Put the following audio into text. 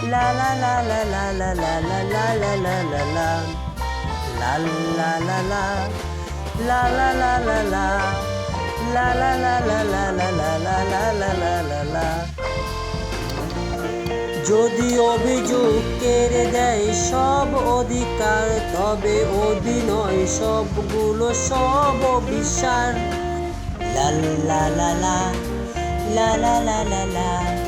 La la la la la la la la la la la la la La la la la La la la la la La la la la la la la la la la la la la যদি অভিযোগ কেড়ে দেয় সব অধিকার তবে অধিনয় সবগুলো সব অভিসার লা লা লা লা লা লা লা লা লা La la la la la la la la